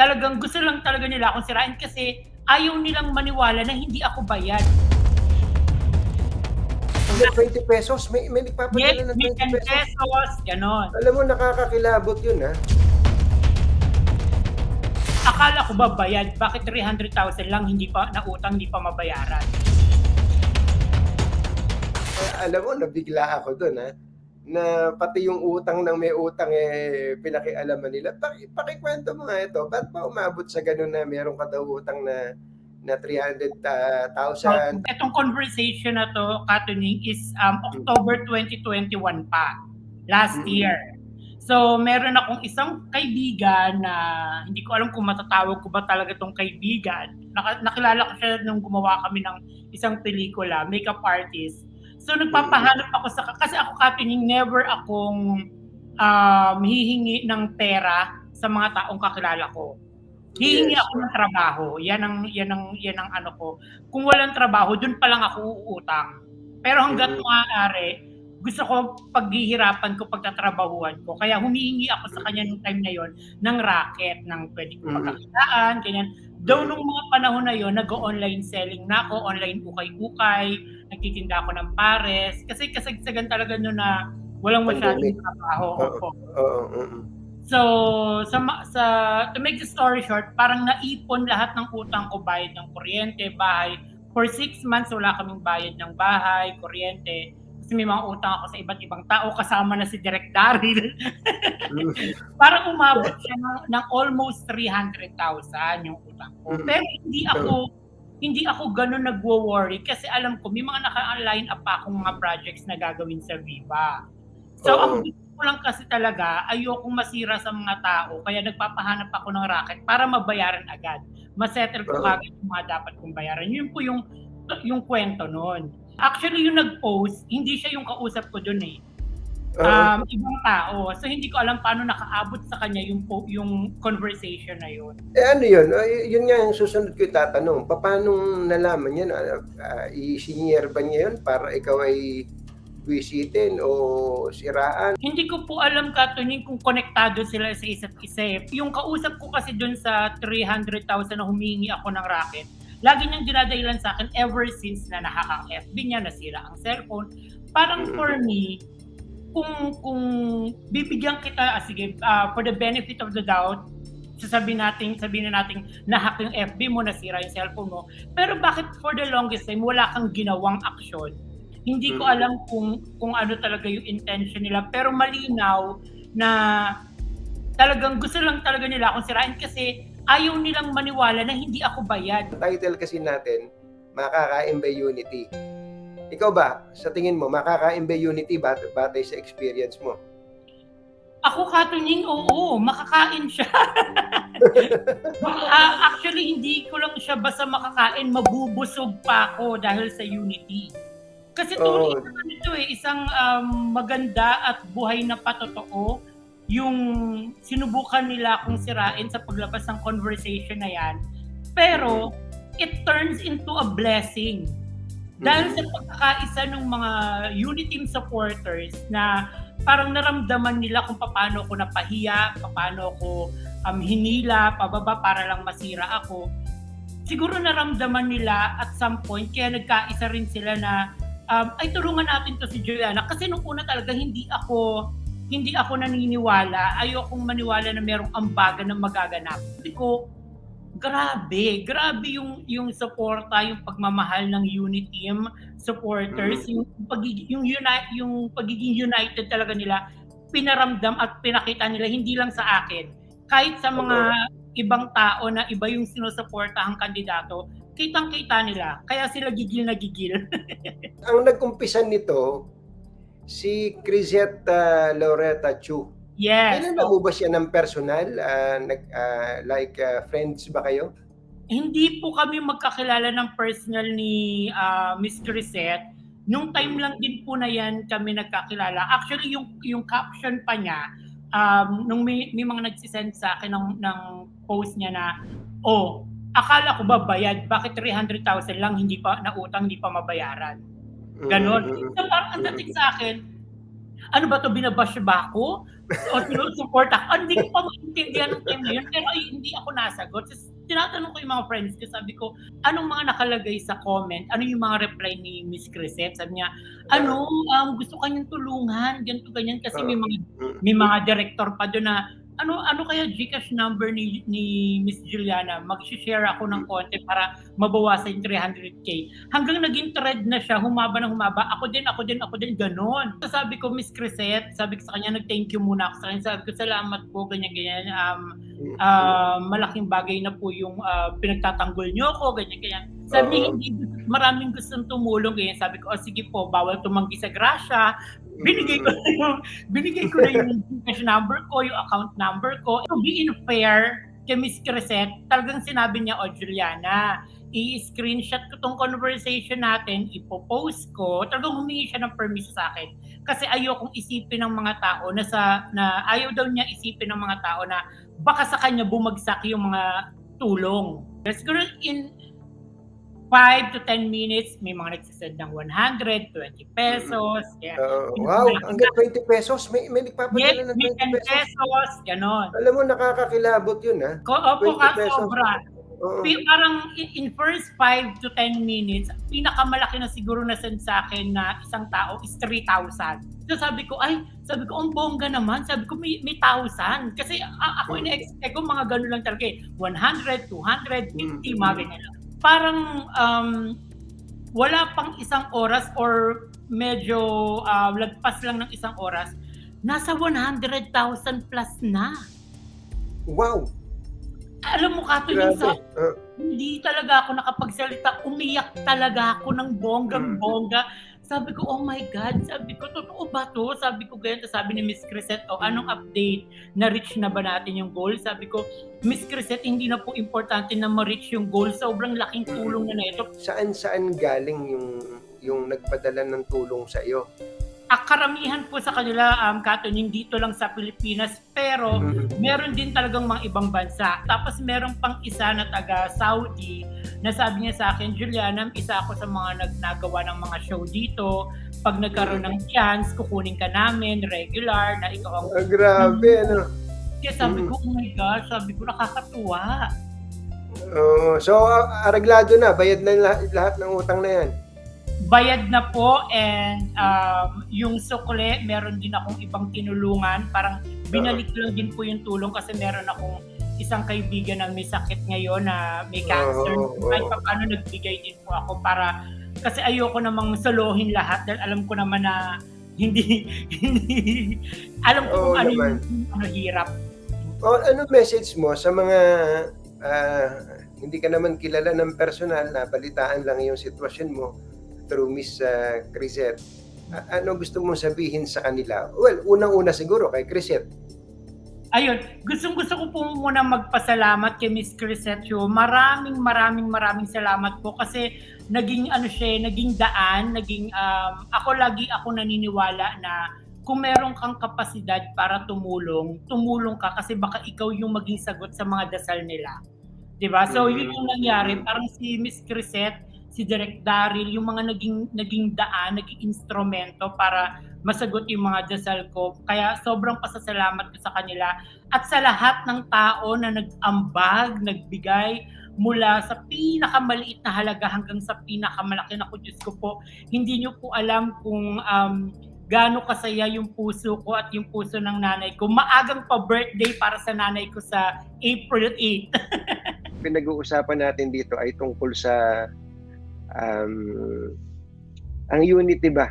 talagang gusto lang talaga nila akong sirain kasi ayaw nilang maniwala na hindi ako bayad. Hanggang 20 pesos, may, may Yes, nagpapadala ng may 20 10 pesos. pesos, ganon. Alam mo, nakakakilabot yun, ha? Akala ko ba bayad? Bakit 300,000 lang hindi pa nautang, hindi pa mabayaran? Eh, alam mo, nabigla ako doon, ha? Na pati yung utang ng may utang, eh, pinakialaman nila. Paki, pakikwento mo nga ito, ba't ba umabot sa ganun na meron ka daw utang na na 300,000? Itong conversation na to, Katuning, is um, October 2021 pa. Last Mhm. year. So, meron akong isang kaibigan na hindi ko alam kung matatawag ko ba talaga tong kaibigan. Naka, nakilala ko siya nung gumawa kami ng isang pelikula, makeup artist. So, nagpapahanap ako sa... Kasi ako, Katuning, never akong um, hihingi ng pera sa mga taong kakilala ko. Hihingi Yes. ako ng trabaho. Yan ang yan ang yan ang ano ko. Kung walang trabaho, doon pa lang ako uutang. Pero hangga't Mhm. maaari, gusto ko paghihirapan ko pagtatrabahuan ko. Kaya humihingi ako sa kanya nung time na yon ng racket, ng pwede ko Mhm. pagkakitaan, ganyan. Though nung mga panahon na yon, nag-online selling na ako, online ukay-ukay, nagtitinda ako ng pares. Kasi kasagsagan talaga noon na walang masyadong trabaho. Oo. So, sa, sa, to make the story short, parang naipon lahat ng utang ko, bayad ng kuryente, bahay. For six months, wala kaming bayad ng bahay, kuryente. Kasi may mga utang ako sa iba't ibang tao, kasama na si Direk Daryl. mm. parang umabot siya ng, ng almost 300,000 yung utang ko. Mm. Pero hindi ako, hindi ako ganun nagwo-worry kasi alam ko, may mga naka-line up pa akong mga projects na gagawin sa Viva. So, Oo. ang gusto ko lang kasi talaga, ayokong masira sa mga tao, kaya nagpapahanap ako ng racket para mabayaran agad. Masettle ko Oo. agad yung mga dapat kong bayaran. Yun po yung, yung kwento nun. Actually, yung nag-post, hindi siya yung kausap ko dun eh. Um, ibang tao. So, hindi ko alam paano nakaabot sa kanya yung, po, yung conversation na yun. Eh ano yun? Ay, yun nga yung susunod ko tatanong. Pa- Paano nalaman yan? Uh, I-senior ba niya yun para ikaw ay bisitin o siraan? Hindi ko po alam, Katuning, kung konektado sila sa isa't isa. eh. Yung kausap ko kasi dun sa 300,000 na humingi ako ng racket, lagi niyang dinadahilan sa akin ever since na nakakang FB niya, nasira ang cellphone. Parang for me, kung kung bibigyan kita, ah, sige, ah, for the benefit of the doubt, sasabihin natin, sabihin na natin nahack yung FB mo, nasira yung cellphone mo. Pero bakit for the longest time wala kang ginawang aksyon? Hindi ko Mm. alam kung kung ano talaga yung intention nila, pero malinaw na talagang gusto lang talaga nila akong sirain kasi ayaw nilang maniwala na hindi ako bayad. Ang title kasi natin, Makakain by Unity. Ikaw ba, sa tingin mo, makakain by Unity bat batay sa experience mo? Ako katunying, oo, makakain siya. Ah, actually, hindi ko lang siya basta makakain, mabubusog pa ako dahil sa Unity. Kasi Oo. tunay naman ito eh, isang um, maganda at buhay na patotoo yung sinubukan nila akong sirain sa paglabas ng conversation na yan. Pero, it turns into a blessing. Dahil sa pagkakaisa ng mga unit team supporters na parang naramdaman nila kung paano ako napahiya, paano ako um, hinila, pababa para lang masira ako. Siguro naramdaman nila at some point, kaya nagkaisa rin sila na um, ay tulungan natin to si Juliana. Kasi nung una talaga hindi ako hindi ako naniniwala, ayokong maniwala na merong ambaga na magaganap. Hindi ko, grabe, grabe yung yung suporta, yung pagmamahal ng unit team supporters, yung pagiging yung uni- yung pagiging united talaga nila pinaramdam at pinakita nila hindi lang sa akin, kahit sa mga ibang tao na iba yung sinusuportahang kandidato, kitang-kita nila. Kaya sila gigil na gigil. Ang nag-umpisa nito, si Crisette Loretta Chu. Yes. Kailan mo ba siya ng personal? Ah, nag, ah, like ah, friends ba kayo? hindi po kami magkakilala ng personal ni ah, Miss Crisette. Nung time lang din po na yan kami nagkakilala. Actually, yung, yung caption pa niya, um, nung may, may mga nagsisend sa akin ng, ng post niya na, oh, akala ko ba bayad? Bakit 300,000 lang hindi pa nautang, hindi pa mabayaran? Ganon. Mm, mm, mm. So parang ang dating sa akin, ano ba 'to binabash ba ako? O sinusupport ako? Ah, Hindi ko pa maintindihan ng time na yun, pero ay, hindi ako nasagot. Tapos tinatanong ko yung mga friends ko, sabi ko, anong mga nakalagay sa comment? Ano yung mga reply ni Miss Crisette? Sabi niya, ano, um, gusto kanyang tulungan, ganito, ganyan, kasi may mga may mga director pa doon na ano ano kaya Gcash number ni ni Miss Juliana? Mag-share ako ng konti para mabawasan yung 300k hanggang naging thread na siya humaba ng humaba ako din ako din ako din ganon. So, sabi ko Miss Crisette sabi ko sa kanya nag-thank you muna ako sa kanya. Sabi ko salamat po ganyan ganyan um, ah, malaking bagay na po yung ah, pinagtatanggol niyo ako ganyan ganyan. Sabi Oo. hindi maraming gustong tumulong. Ganyan sabi ko oh sige po bawal tumanggi sa grasya binigay ko na binigay ko na yung cash number ko, yung account number ko. To be fair kay Miss Crescent, talagang sinabi niya, o Juliana, i-screenshot ko tong conversation natin, ipopost ko, talagang humingi siya ng permission sa akin. Kasi ayokong isipin ng mga tao na sa, na ayaw daw niya isipin ng mga tao na baka sa kanya bumagsak yung mga tulong. Siguro in 5 to 10 minutes, may mga nagsasend ng 100, 20 pesos. Kaya, Oo. wow, hanggang 20 pesos. May, may yes, nagpapadala ng may 20 10 pesos. pesos, ganon. Alam mo, nakakakilabot yun, ha? Ko, opo 20 ka, pesos. sobra. Pi- Parang in, in first 5 to 10 minutes, pinakamalaki na siguro na send sa akin na isang tao is 3,000. So sabi ko, ay, sabi ko, ang bongga naman. Sabi ko, may, may 1,000. Kasi a- ako ina-expect ko mga gano'n lang talaga eh. 100, 200, 50, Mm. mga ganyan lang. Parang um, wala pang isang oras or medyo uh, lagpas lang ng isang oras, nasa 100,000 plus na. Wow, Alam mo, Kato, yung sa. Ah, hindi talaga ako nakapagsalita. Umiyak talaga ako ng bonggang-bongga. Sabi ko, oh my God. Sabi ko, totoo ba to? Sabi ko ganyan. Sabi ni Miss Crisette, oh, anong update? Na-reach na ba natin yung goal? Sabi ko, Miss Crisette, hindi na po importante na ma-reach yung goal. Sobrang laking tulong na na ito. saan-saan galing yung yung nagpadala ng tulong sa iyo? Ah, karamihan po sa kanila, um, Kato, yung dito lang sa Pilipinas. Pero, Mm. meron din talagang mga ibang bansa. Tapos meron pang isa na taga Saudi na sabi niya sa akin, Juliana, isa ako sa mga nagnagawa ng mga show dito. Pag nagkaroon ng chance, kukunin ka namin, regular, na ikaw ang... Ah, grabe, ano? Kaya sabi Mm. ko, oh my gosh, sabi ko, nakakatuwa. Oo. so, ah, araglado na. Bayad na lahat, lahat ng utang na yan. Bayad na po and um, yung sukle, meron din akong ibang tinulungan. Parang binalik lang din po yung tulong kasi meron akong isang kaibigan na may sakit ngayon na may cancer. Oo. Kahit pa paano nagbigay din po ako para kasi ayoko namang salohin lahat dahil alam ko naman na hindi hindi alam ko kung ano yung ano hirap. O, ano message mo sa mga ah, hindi ka naman kilala ng personal na balitaan lang yung sitwasyon mo through Miss uh, Crisette? Ano gusto mong sabihin sa kanila? Well, unang-una siguro kay Crisette. Ayun, gustong gusto ko po muna magpasalamat kay Miss Crisette Yo. Maraming maraming maraming salamat po kasi naging ano siya, eh, naging daan, naging um, ako lagi ako naniniwala na kung meron kang kapasidad para tumulong, tumulong ka kasi baka ikaw yung maging sagot sa mga dasal nila. 'Di ba? So Mm. yun yung nangyari, parang si Miss Crisette, si Direk Daryl, yung mga naging naging daan, naging instrumento para masagot yung mga dasal ko. Kaya sobrang pasasalamat ko sa kanila at sa lahat ng tao na nag-ambag, nagbigay mula sa pinakamaliit na halaga hanggang sa pinakamalaki na Diyos ko po. Hindi nyo po alam kung um, gaano kasaya yung puso ko at yung puso ng nanay ko. Maagang pa birthday para sa nanay ko sa April 8. Pinag-uusapan natin dito ay tungkol sa um, ang unity ba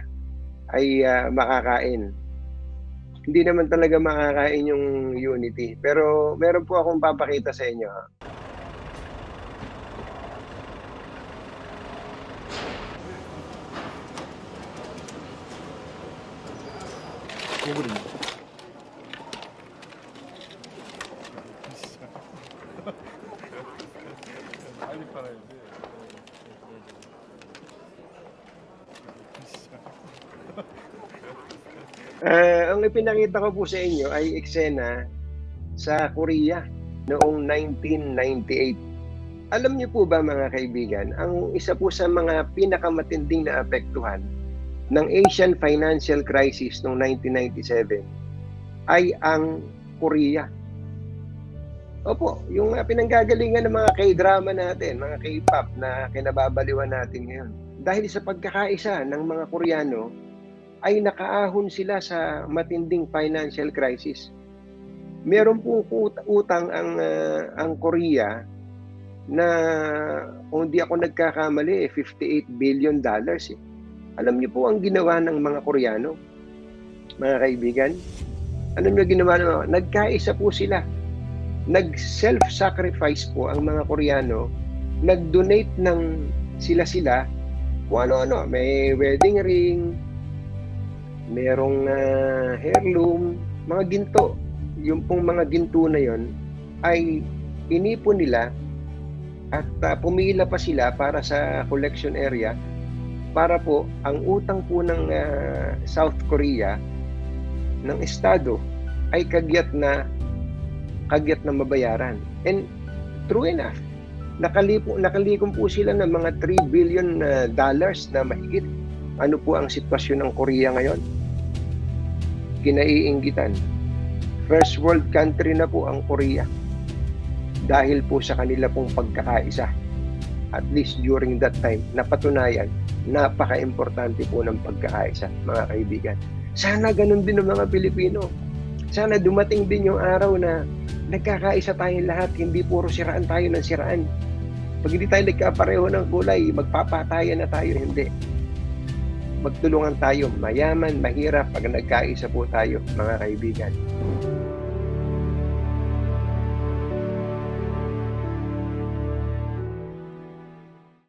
ay ah, makakain. Hindi naman talaga makakain yung unity. Pero meron po akong papakita sa inyo. ha. Ah, ang ipinakita ko po sa inyo ay eksena sa Korea noong 1998. Alam niyo po ba mga kaibigan, ang isa po sa mga pinakamatinding na apektuhan ng Asian financial crisis noong 1997 ay ang Korea. Opo, yung uh, pinanggagalingan ng mga K-drama natin, mga K-pop na kinababaliwan natin ngayon. Dahil sa pagkakaisa ng mga Koreano, ay nakaahon sila sa matinding financial crisis. Meron pong ut- utang ang uh, ang Korea na kung hindi ako nagkakamali, eh, 58 billion dollars. Eh. Alam niyo po ang ginawa ng mga Koreano, mga kaibigan? Alam niyo ginawa ng nagkaisa po sila. Nag-self-sacrifice po ang mga Koreano, nag-donate ng sila-sila kung ano-ano, may wedding ring, merong uh, heirloom, mga ginto. Yung pong mga ginto na yon ay inipon nila at uh, pumila pa sila para sa collection area para po ang utang po ng uh, South Korea ng estado ay kagyat na kagyat na mabayaran. And true enough, nakalipo, nakalikom po sila ng mga 3 billion dollars na mahigit. Ano po ang sitwasyon ng Korea ngayon? Kinaiinggitan. First world country na po ang Korea dahil po sa kanila pong pagkakaisa. At least during that time, napatunayan, napaka-importante po ng pagkakaisa, mga kaibigan. Sana ganun din ng mga Pilipino. Sana dumating din yung araw na nagkakaisa tayong lahat, hindi puro siraan tayo ng siraan. Pag hindi tayo nagkapareho ng kulay, magpapatayan na tayo, hindi. Magtulungan tayo, mayaman, mahirap, pag nagkaisa po tayo, mga kaibigan.